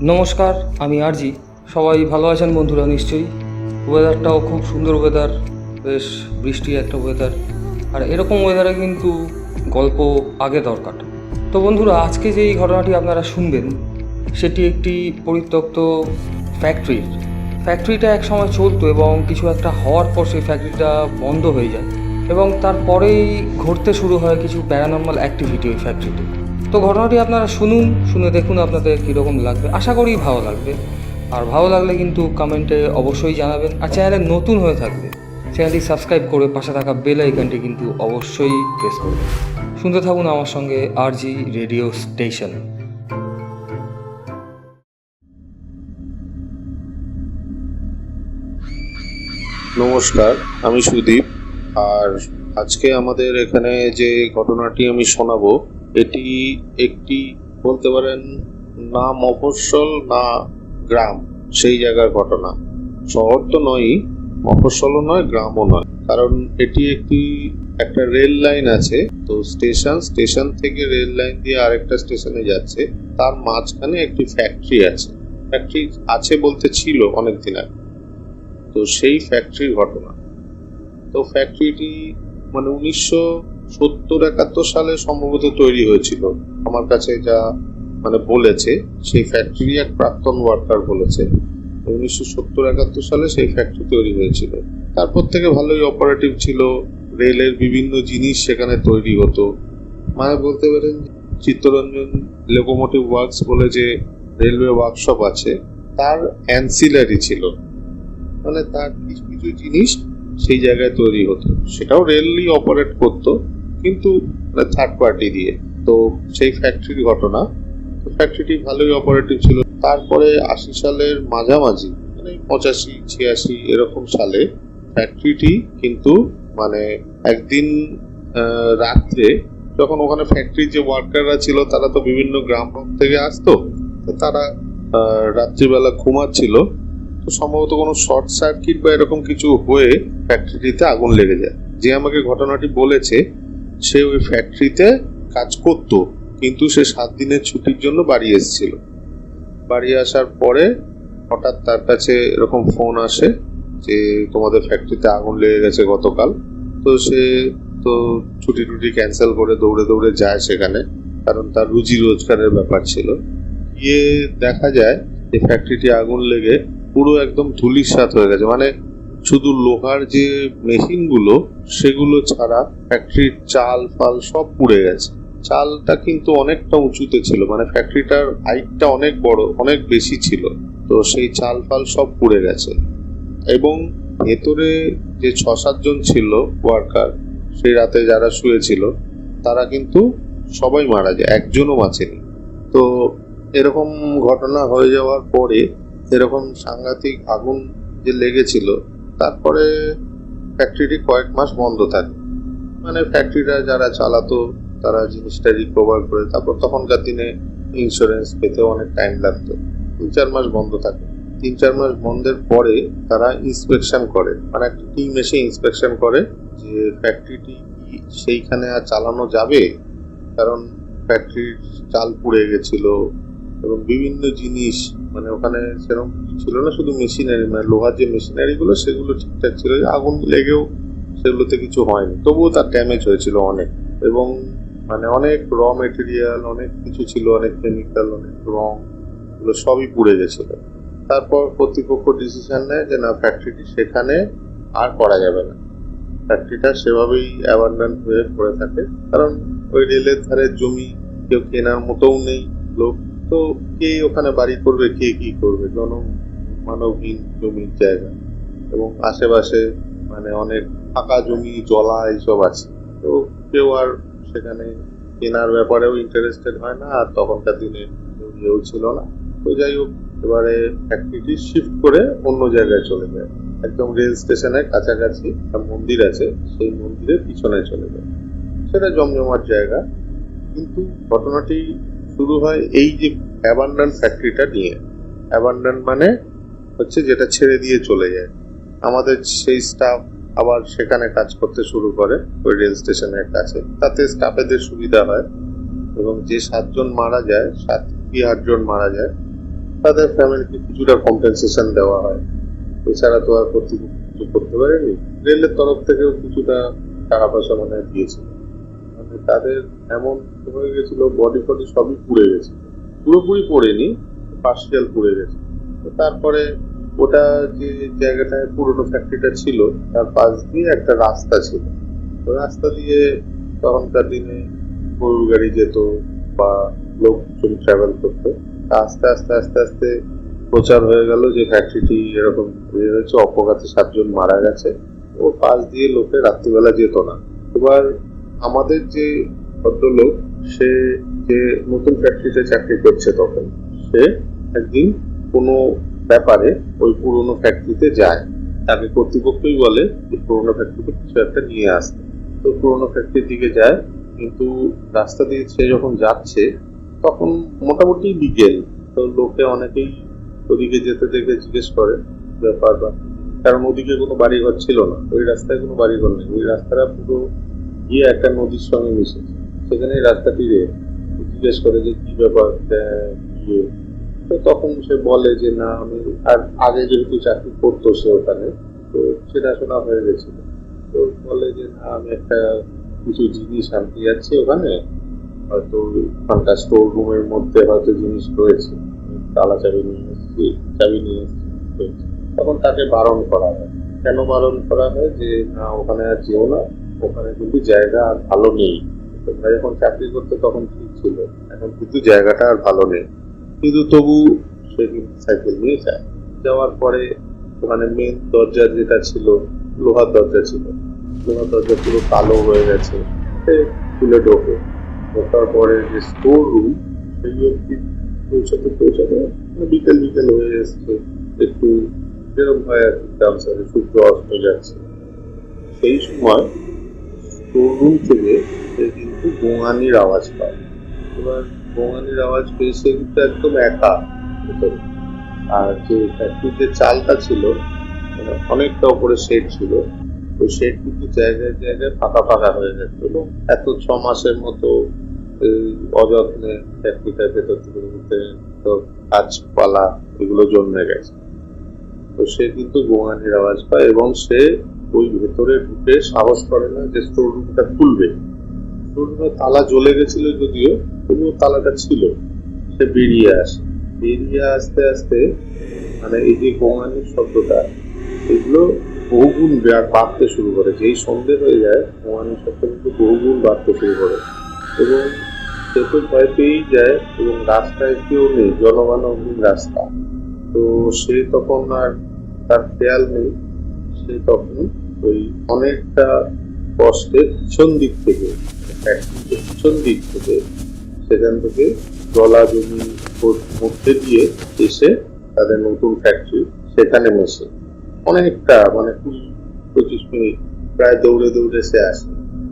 নমস্কার, আমি আরজি। সবাই ভালো আছেন বন্ধুরা নিশ্চয়ই? ওয়েদারটাও খুব সুন্দর ওয়েদার বেশ বৃষ্টি একটা ওয়েদার আর এরকম ওয়েদারে কিন্তু গল্প আগে দরকার। তো বন্ধুরা, আজকে যে এই ঘটনাটি আপনারা শুনবেন, সেটি একটি পরিত্যক্ত ফ্যাক্টরির ফ্যাক্টরিটা এক সময় চলতো এবং কিছু একটা হওয়ার পর সেই ফ্যাক্টরিটা বন্ধ হয়ে যায় এবং তারপরেই ঘটতে শুরু হয় কিছু প্যারানর্মাল অ্যাক্টিভিটি ওই ফ্যাক্টরিতে তো ঘটনাটি আপনারা শুনুন, শুনে দেখুন আপনাদের কীরকম লাগবে। আশা করি ভালো লাগবে। আর ভালো লাগলে কিন্তু কমেন্টে অবশ্যই জানাবেন। আর চ্যানেলে নতুন হয়ে থাকবে চ্যানেলটি সাবস্ক্রাইব করে পাশে থাকা বেল আইকনটি কিন্তু অবশ্যই প্রেস করবেন শুনতে থাকুন আমার সঙ্গে আর জি রেডিও স্টেশন। নমস্কার, আমি সুদীপ। আর আজকে আমাদের এখানে যে ঘটনাটি আমি শোনাবো এটি একটি বলতে পারেন না মফস্বল না গ্রাম, সেই জায়গার ঘটনা। শহর তো নয়ই মফস্বলও নয়, গ্রামও নয়। কারণ এটি একটি, একটা রেল লাইন আছে, তো স্টেশন স্টেশন থেকে রেল লাইন দিয়ে আরেকটা স্টেশনে যাচ্ছে। তার মাঝখানে একটি ফ্যাক্টরি আছে। ফ্যাক্টরি আছে বলতে ছিল অনেক দিন আগে। তো সেই ফ্যাক্টরির ঘটনা। তো ফ্যাক্টরিটি মানে উনিশশো সত্তর একাত্তর সালে সম্ভবত তৈরি হয়েছিল। আমার কাছে যা মানে বলেছে, সেই ফ্যাক্টরি এক প্রাক্তন ওয়ার্কার বলেছে। উনিশশো সত্তর একাত্তর সালে সেই ফ্যাক্টরি তৈরি হয়েছিল। তারপর থেকে ভালোই অপারেটিভ ছিল। রেলের বিভিন্ন জিনিস সেখানে তৈরি হতো। মানে বলতে পারেন চিত্তরঞ্জন লোকোমোটিভ ওয়ার্কস বলে যে রেলওয়ে ওয়ার্কশপ আছে, তার অ্যান্সিলারি ছিল। মানে তার কিছু কিছু জিনিস সেই জায়গায় তৈরি হতো। সেটাও রেলই অপারেট করতো। কিন্তু থার্ড পার্টি দিয়ে। তো সেই ফ্যাক্টরির ঘটনা ফ্যাক্টরিটি ভালোই অপারেটিভ ছিল। তারপরে আশি সালের মাঝামাঝি মানে পঁচাশি, ছিয়াশি এরকম সালে ফ্যাক্টরিটি কিন্তু মানে একদিন রাত্রে যখন ওখানে ফ্যাক্টরির যে ওয়ার্কাররা ছিল, তারা তো বিভিন্ন গ্রাম থেকে আসতো তারা রাত্রিবেলা ঘুমাচ্ছিল। তো সম্ভবত কোনো শর্ট সার্কিট বা এরকম কিছু হয়ে ফ্যাক্টরিটিতে আগুন লেগে যায়। যে আমাকে ঘটনাটি বলেছে সে ওই ফ্যাক্টরিতে কাজ করত, কিন্তু সে সাত দিনের ছুটির জন্য বাড়ি এসেছিল। বাড়ি আসার পরে হঠাৎ তার কাছে এরকম ফোন আসে যে, তোমাদের ফ্যাক্টরিতে আগুন লেগে গেছে গতকাল। তো সে তো ছুটি টুটি ক্যান্সেল করে দৌড়ে দৌড়ে যায় সেখানে, কারণ তার রুজি রোজগারের ব্যাপার ছিল। গিয়ে দেখা যায় যে ফ্যাক্টরিটি আগুন লেগে পুরো একদম ধুলিসাৎ হয়ে গেছে। মানে শুধু লোহার যে মেশিনগুলো, সেগুলো ছাড়া ফ্যাক্টরির চাল, ফাল সব পুড়ে গেছে। চালটা কিন্তু অনেকটা উঁচুতে ছিল মানে ফ্যাক্টরিটার হাইটটা অনেক বড়, অনেক বেশি ছিল। তো সেই চাল, ফাল সব পুড়ে গেছে। এবং ভেতরে যে ছ সাতজন ছিল ওয়ার্কার সেই রাতে যারা শুয়েছিল, তারা কিন্তু সবাই মারা যায়, একজনও বাঁচেনি। তো এরকম ঘটনা হয়ে যাওয়ার পরে, এরকম সাংঘাতিক আগুন যে লেগেছিল তারপরে ফ্যাক্টরিটি কয়েক মাস বন্ধ থাকে। মানে ফ্যাক্টরিটা যারা চালাতো, তারা জিনিসটা রিকভার করে, তারপর তখনকার দিনে ইন্স্যুরেন্স পেতে অনেক টাইম লাগতো। তিন চার মাস বন্ধ থাকে। তিন চার মাস বন্ধের পরে তারা ইন্সপেকশন করে। মানে একটা টিম এসে ইন্সপেকশন করে যে ফ্যাক্টরিটি কি সেইখানে আর চালানো যাবে? কারণ ফ্যাক্টরির চাল পুড়ে গেছিল এবং বিভিন্ন জিনিস মানে ওখানে সেরকম ছিল না, শুধু মেশিনারি মানে লোহার যে মেশিনারি গুলো সেগুলো ঠিকঠাক ছিল আগুন লেগেও সেগুলোতে কিছু হয়নি। তবুও তার ড্যামেজ হয়েছিল অনেক। এবং মানে অনেক র মেটেরিয়াল অনেক কিছু ছিল, অনেক কেমিক্যাল অনেক রং, এগুলো সবই পুড়ে গেছিল। তারপর কর্তৃপক্ষ ডিসিশন নেয় যে না ফ্যাক্টরিটি সেখানে আর করা যাবে না। ফ্যাক্টরিটা সেভাবেই অ্যাবান্ডান হয়ে পড়ে থাকে। কারণ ওই রেলের ধারে জমি কেউ কেনার মতোও নেই, লোক তো কে ওখানে বাড়ি করবে, কে কি করবে? জন মানবহীন জমির জায়গা। এবং আশেপাশে মানে অনেক ফাঁকা জমি, জলা এইসব আছে। তো কেউ আর সেখানে কেনার ব্যাপারেও ইন্টারেস্টেড হয় না, আর তখনকার দিনে কেউ ছিল না। তো যাই হোক, এবারে ফ্যাক্টরিটি শিফট করে অন্য জায়গায় চলে যায়। একদম রেল স্টেশনের কাছাকাছি একটা মন্দির আছে, সেই মন্দিরের পিছনে চলে যায়। সেটা জমজমাট জায়গা। কিন্তু ঘটনাটি শুরু হয় এই যে অ্যাবান্ডান ফ্যাক্টরিটা নিয়ে। অ্যাবান্ডান মানে হচ্ছে যেটা ছেড়ে দিয়ে চলে যায়। আমাদের সেই স্টাফ আবার সেখানে কাজ করতে শুরু করে, ওই রেল স্টেশনের কাছে। তাতে স্টাফেদের সুবিধা হয় এবং যে সাতজন মারা যায়, সাত কি আটজন মারা যায়, তাদের ফ্যামিলিকে কিছুটা কম্পেনসেশন দেওয়া হয়। এছাড়া তো আর কর্তৃপক্ষ কিছু করতে পারেনি। রেলের তরফ থেকেও কিছুটা টাকা পয়সা মানে দিয়েছিল তাদের এমন হয়ে গেছিল বডি ফডি সবই পুড়ে গেছে। পুরোপুরি পড়েনি পার্সিয়াল পুড়ে গেছে। তারপরে ওটা যে জায়গাটায় পুরোনো ফ্যাক্টরিটা ছিল, তার পাশ দিয়ে একটা রাস্তা ছিল। রাস্তা দিয়ে তখনকার দিনে গরুর গাড়ি যেত বা লোকজন ট্রাভেল করতো। আস্তে আস্তে আস্তে আস্তে প্রচার হয়ে গেল যে ফ্যাক্টরিটি এরকম হয়ে হয়েছে অপঘাতে সাতজন মারা গেছে। ও পাশ দিয়ে লোকে রাত্রিবেলা যেত না। এবার আমাদের যে ভদ্রলোক, সে যে নতুন ফ্যাক্টরিতে চাকরি করছে তখন, সে একদিন কোনো ব্যাপারে ওই পুরোনো ফ্যাক্টরিতে যায়। তাকে কর্তৃপক্ষই বলে যে পুরোনো ফ্যাক্টরিতে কিছু একটা নিয়ে আসতে তো পুরোনো ফ্যাক্টরির দিকে যায়, কিন্তু রাস্তা দিয়ে সে যখন যাচ্ছে, তখন মোটামুটি বিকেল তো লোকে অনেকেই ওদিকে যেতে দেখে জিজ্ঞেস করে ব্যাপার বা কারণ ওদিকে কোনো বাড়িঘর ছিল না। ওই রাস্তায় কোনো বাড়িঘর নেই। ওই রাস্তাটা পুরো গিয়ে একটা নদীর সঙ্গে মিশেছে সেখানে এই রাস্তাটি জিজ্ঞেস করে যে কি ব্যাপার ইয়ে। তো তখন সে বলে যে, না, আমি আর আগে যেহেতু চাকরি করতো সে ওখানে, তো চেনাশোনা হয়ে গেছিল। তো বলে যে, না, আমি একটা কিছু জিনিস আনতে যাচ্ছি ওখানে। হয়তো ওখানকার স্টোর রুমের মধ্যে হয়তো জিনিস রয়েছে। তালা চাবি নিয়ে এসেছি, চাবি নিয়ে এসেছি তখন তাকে বারণ করা হয়। কেন বারণ করা হয়? যে, না, ওখানে আর যেও না। ওখানে কিন্তু জায়গা আর ভালো নেই। তোমরা যখন চাকরি করতে তখন ঠিক ছিল। এখন কিন্তু জায়গাটা আর ভালো নেই। কিন্তু তবু সে কিন্তু সাইকেল নিয়ে যায়। যাওয়ার পরে ওখানে মেন দরজা যেটা ছিল, লোহার দরজা ছিল। লোহার দরজা পুরো কালো হয়ে গেছে। খুলে ঢোকে। ঢোকার পরে যে স্টোর রুম সেই অব্দি পৌঁছাতে পৌঁছাতে মানে বিকেল বিকেল হয়ে এসছে। একটু যেরকম হয় আর কি সূর্য অস্ত যাচ্ছে। সেই সময় রুম থেকে সে কিন্তু গোঙানির আওয়াজ পায়। এবার গোঙানির আওয়াজ পেয়ে সে কিন্তু একদম একা ভেতরে। আর যে ফ্যাক্টরিতে চালটা ছিল মানে অনেকটা উপরে শেড ছিল ওই শেড কিন্তু জায়গায় জায়গায় ফাঁকা ফাঁকা হয়ে এবং এত ছ মাসের মতো অযত্নে ফ্যাক্টরিটার ভেতর থেকে গাছপালা এগুলো জন্মে গেছে। তো সে কিন্তু গোঙানির আওয়াজ পায় এবং সে ওই ভেতরে ঢুকে সাহস করে না যে স্টোর রুমটা খুলবে। স্টোর তালা জ্বলে গেছিল যদিও, তবুও তালাটা ছিল। সে বেরিয়ে আসে। বেরিয়ে আসতে আসতে মানে এই যে গোঙানির শব্দটা, এগুলো বহুগুণ বাড়তে শুরু করে। যেই সন্ধে হয়ে যায়, গোঙানির শব্দ কিন্তু বহুগুণ বাড়তে শুরু করে। এবং সে তো ভয় পেয়েই যায় এবং রাস্তায় কেউ নেই জনমানবহীন রাস্তা। তো সে তখন আর তার খেয়াল নেই। সে তখন ওই অনেকটা কষ্টে পিছন দিক থেকে পিছন দিক থেকে সেখান থেকে জলা জমি মধ্যে দিয়ে এসে তাদের নতুন ফ্যাক্টরি সেখানে মেশে অনেকটা মানে কুড়ি পঁচিশ মিনিট প্রায় দৌড়ে দৌড়ে সে আসে।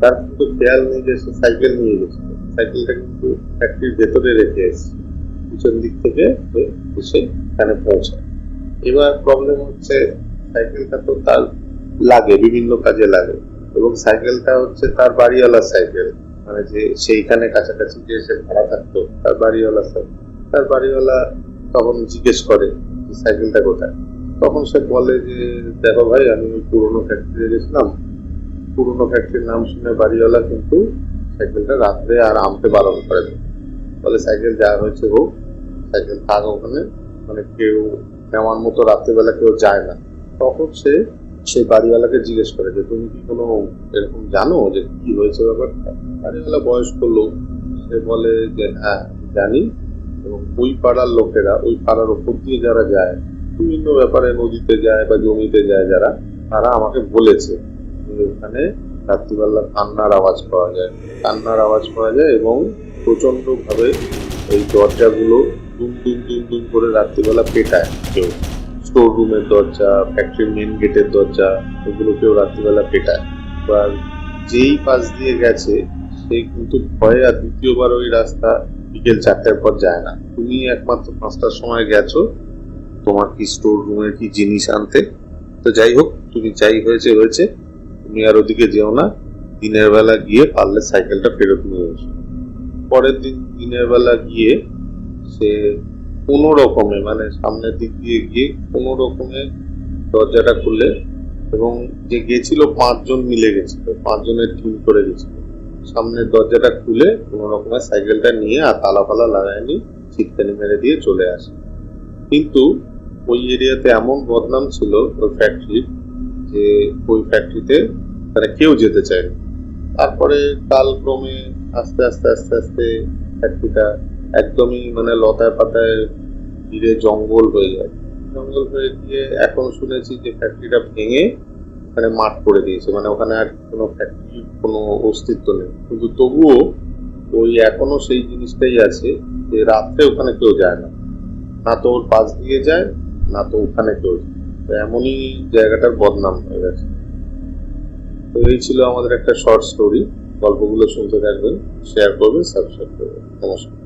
তার কিন্তু খেয়াল নেই যে সাইকেল নিয়ে গেছিল সাইকেলটা কিন্তু ফ্যাক্টরির ভেতরে রেখে এসেছে। পিছন দিক থেকে এসে এখানে পৌঁছায়। এবার প্রবলেম হচ্ছে সাইকেলটা তো তার লাগে, বিভিন্ন কাজে লাগে। এবং সাইকেলটা হচ্ছে তার বাড়িওয়ালার সাইকেল। মানে যে সেইখানে কাছাকাছি যে সে ভাড়া থাকতো, তার বাড়িওয়ালা সাইকেল। তার বাড়িওয়ালা তখন জিজ্ঞেস করে সাইকেলটা কোথায়? তখন সে বলে যে, দেখো ভাই, আমি ওই পুরোনো ফ্যাক্টরি গেছিলাম। পুরোনো ফ্যাক্টরির নাম শুনে বাড়িওয়ালা কিন্তু সাইকেলটা রাত্রে আর আনতে বারণ করে দেয়। বলে, সাইকেল যা হয়েছে হোক, সাইকেল থাক ওখানে। মানে কেউ নেওয়ার মতো রাত্রেবেলা কেউ যায় না। তখন সে সেই বাড়িওয়ালাকে জিজ্ঞেস করে যে, তুমি কি কোনো এরকম জানো যে কি হয়েছে ব্যাপারটা? বাড়িওয়ালা বয়স্ক লোক, সে বলে যে হ্যাঁ জানি এবং ওই পাড়ার লোকেরা, ওই পাড়ার ওপর দিয়ে যারা যায়, বিভিন্ন ব্যাপারে নদীতে যায় বা জমিতে যায় যারা, তারা আমাকে বলেছে ওখানে রাত্রিবেলা কান্নার আওয়াজ পাওয়া যায়। কান্নার আওয়াজ পাওয়া যায় এবং প্রচণ্ড ভাবে এই দরজাগুলো দুম দুম দুম দুম করে রাত্রিবেলা পেটায় কেউ। স্টোর রুমের দরজা ফ্যাক্টরির মেন গেটের দরজা এগুলো কেউ রাত্রিবেলা পেটায়। এবার যেই পাশ দিয়ে গেছে, সে কিন্তু ভয়ে আর দ্বিতীয়বার ওই রাস্তা বিকেল চারটার পর যায় না। তুমি একমাত্র পাঁচটার সময় গেছো, তোমার কি স্টোর রুমের কি জিনিস আনতে? তো যাই হোক, তুমি যাই হয়েছে হয়েছে। তুমি আর ওদিকে যেও না। দিনের বেলা গিয়ে পারলে সাইকেলটা ফেরত নিয়ে এসো। পরের দিন দিনের বেলা গিয়ে সে কোনো রকমে মানে সামনের দিক দিয়ে গিয়ে কোনো রকমে দরজাটা খুলে এবং যে গেছিল পাঁচজন মিলে গেছিল, পাঁচজনের টিম করে গেছিল। সামনের দরজাটা খুলে কোনো রকমের সাইকেলটা নিয়ে আর তালা ফালা লাগায়নি, ছিটকানি মেরে দিয়ে চলে আসে। কিন্তু ওই এরিয়াতে এমন বদনাম ছিল ওই ফ্যাক্টরির যে ওই ফ্যাক্টরিতে মানে কেউ যেতে চায়নি। তারপরে কালক্রমে আস্তে আস্তে আস্তে আস্তে ফ্যাক্টরিটা একদমই মানে লতায় পাতায় ঘিরে জঙ্গল হয়ে যায়। জঙ্গল হয়ে গিয়ে এখন শুনেছি যে ফ্যাক্টরিটা ভেঙে ওখানে মাঠ করে দিয়েছে। মানে ওখানে আর কোনো ফ্যাক্টরির কোনো অস্তিত্ব নেই। কিন্তু তবুও ওই এখনও সেই জিনিসটাই আছে যে রাত্রে ওখানে কেউ যায় না। না তো ওর পাশ দিয়ে যায়, না তো ওখানে কেউ যায়। তো এমনই জায়গাটার বদনাম হয়ে গেছে। তো এই ছিল আমাদের একটা শর্ট স্টোরি গল্পগুলো শুনতে থাকবেন শেয়ার করবেন সাবস্ক্রাইব করবেন। নমস্কার।